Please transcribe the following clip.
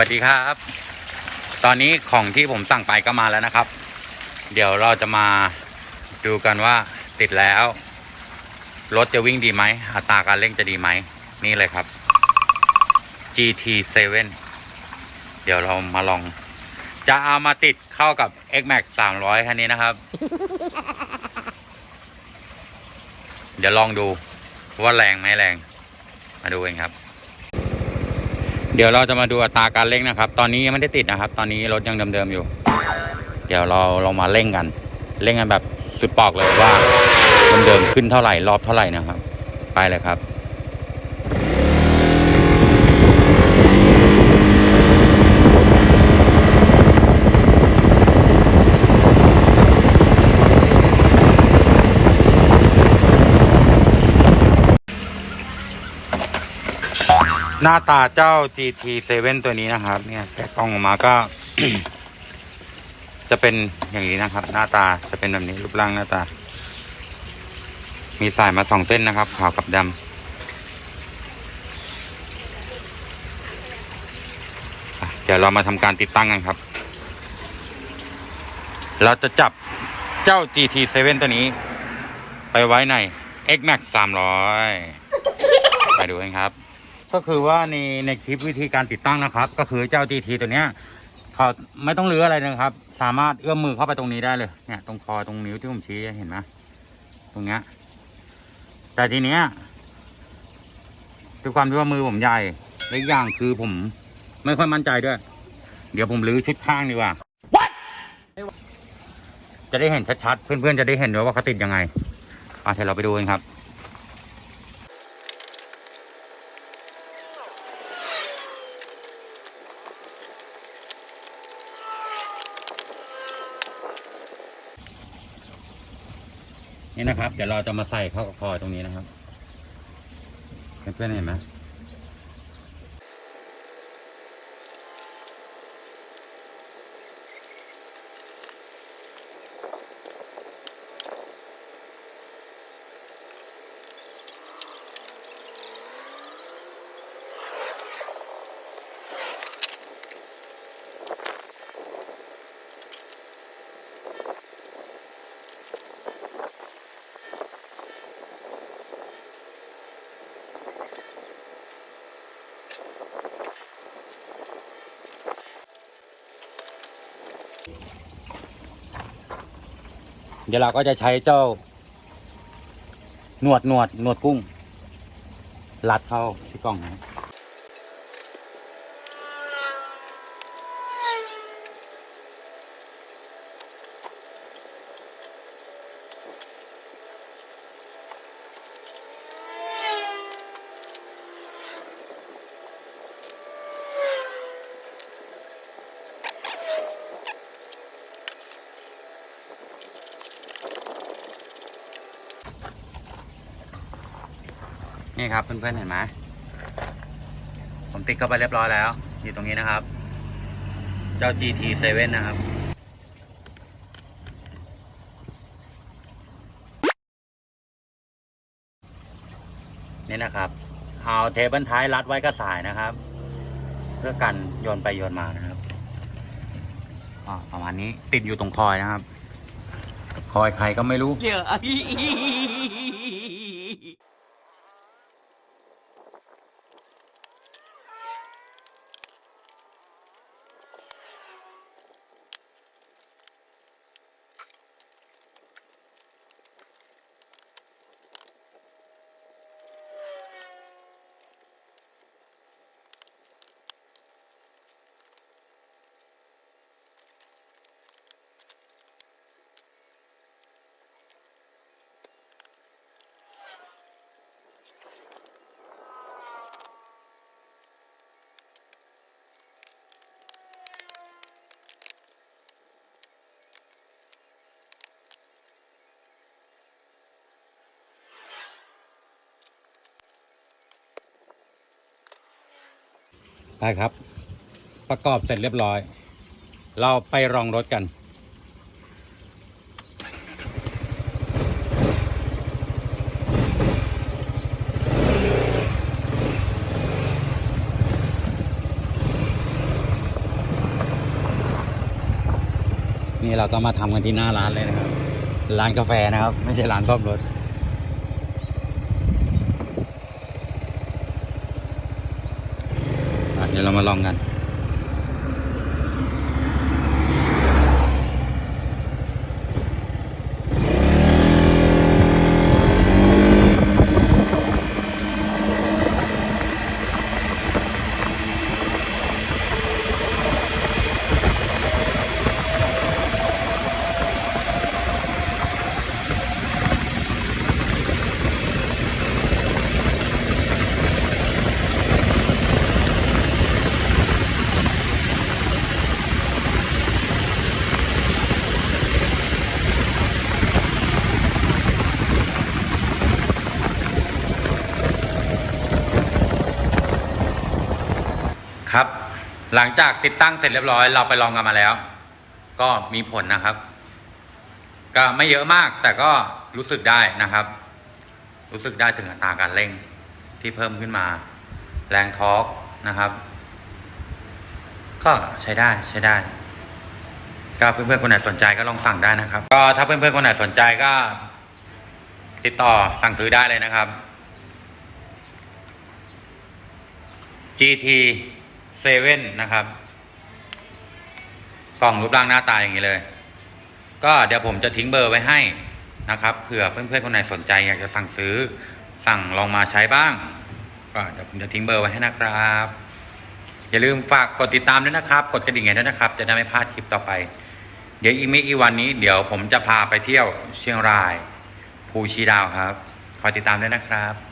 สวัสดีครับ ตอนนี้ของที่ผมสั่งไปก็มาแล้วนะครับ เดี๋ยวเราจะมาดูกันว่าติดแล้ว รถจะวิ่งดีไหมอัตราการเร่งจะดีไหม นี่เลยครับ GT7 เดี๋ยวเรามาลอง จะเอามาติดเข้ากับ X-Max 300 คันนี้นะครับ เดี๋ยวลองดูว่าแรงไหมแรง มาดูกันครับ เดี๋ยวเราจะมาดูอัตราการเร่งนะครับ ตอนนี้ยังไม่ได้ติดนะครับ ตอนนี้รถยังเดิมๆอยู่ เดี๋ยวเราเรามาเร่งกัน เร่งกันแบบสุดปอกเลยว่าเดิมขึ้นเท่าไหร่รอบเท่าไหร่นะครับ ไปเลยครับ หน้าตาเจ้า GT7 ตัวนี้นะครับ เนี่ยแกะกล้องออกมาก็ จะเป็นอย่างนี้นะครับ หน้าตาจะเป็นแบบนี้รูปร่างหน้าตา มีสายมาสองเส้นนะครับขาวกับดำอะเดี๋ยวเรามาทำการติดตั้งกันครับ เราจะจับเจ้า GT7 ตัวนี้ ไปไว้ใน X-Max 300 ไปดูกันครับ ก็คือว่าในในคลิปวิธีการติดตั้งนะครับ ก็คือเจ้า GT ตัวเนี้ยเขาไม่ต้องเลื้ออะไรนะครับ สามารถเอื้อมมือเข้าไปตรงนี้ได้เลยเนี่ยตรงคอตรงนิ้วที่ผมชี้เห็นไหมตรงเนี้ยแต่ทีเนี้ยด้วยความที่ว่ามือผมใหญ่และอีกอย่างคือผมไม่ค่อยมั่นใจด้วย เดี๋ยวผมรื้อชุดข้างดีกว่าจะได้เห็นชัดๆเพื่อนๆจะได้เห็นด้วยว่าเขาติดยังไงอะเดี๋ยวเราไปดูกันครับ นี่นะครับ เดี๋ยวเราจะมาใส่เข้ากับคอตรงนี้นะครับเพื่อนๆเห็นไหม เดี๋ยวเราก็จะใช้เจ้า หนวดหนวดหนวดกุ้งรัดเข้าที่กล่องนะ นี่ครับเพื่อนๆเห็นไหมผมติดเข้าไปเรียบร้อยแล้ว อยู่ตรงนี้นะครับ เจ้า GT7 นะครับนี่นะครับเอาเทปบันท้ายรัดไว้กับสายนะครับ เพื่อกันโยนไปโยนมานะครับประมาณนี้ติดอยู่ตรงคอยนะครับ คอยใครก็ไม่รู้ ได้ครับ ประกอบเสร็จเรียบร้อย เราไปรองรถกัน นี่เราก็มาทำกันที่หน้าร้านเลยนะครับ ร้านกาแฟนะครับ ไม่ใช่ร้านซ่อมรถ ดี๋ยวเรามาลองกัน ครับ หลังจากติดตั้งเสร็จเรียบร้อย เราไปลองกันมาแล้ว ก็มีผลนะครับ ก็ไม่เยอะมากแต่ก็รู้สึกได้นะครับ รู้สึกได้ถึงอัตราการเร่งที่เพิ่มขึ้นมา แรงทอร์กนะครับ ก็ใช้ได้ใช้ได้ก็เพื่อนๆคนไหนสนใจก็ลองสั่งได้นะครับ ก็ถ้าเพื่อนๆคนไหนสนใจก็ ติดต่อสั่งซื้อได้เลยนะครับ GT 7นะครับ กล่องรูปร่างหน้าตาอย่างนี้เลย ก็เดี๋ยวผมจะทิ้งเบอร์ไว้ให้นะครับเผื่อเพื่อนๆคนไหนสนใจอยากจะสั่งซื้อสั่งลองมาใช้บ้าง ก็เดี๋ยวผมจะทิ้งเบอร์ไว้ให้นะครับ อย่าลืมฝากกดติดตามด้วยนะครับ กดกระดิ่งให้ด้วยนะครับ จะได้ไม่พลาดคลิปต่อไป เดี๋ยวอีกไม่กี่วันนี้เดี๋ยวผมจะพาไปเที่ยวเชียงราย ภูชีดาวครับ คอยติดตามด้วยนะครับ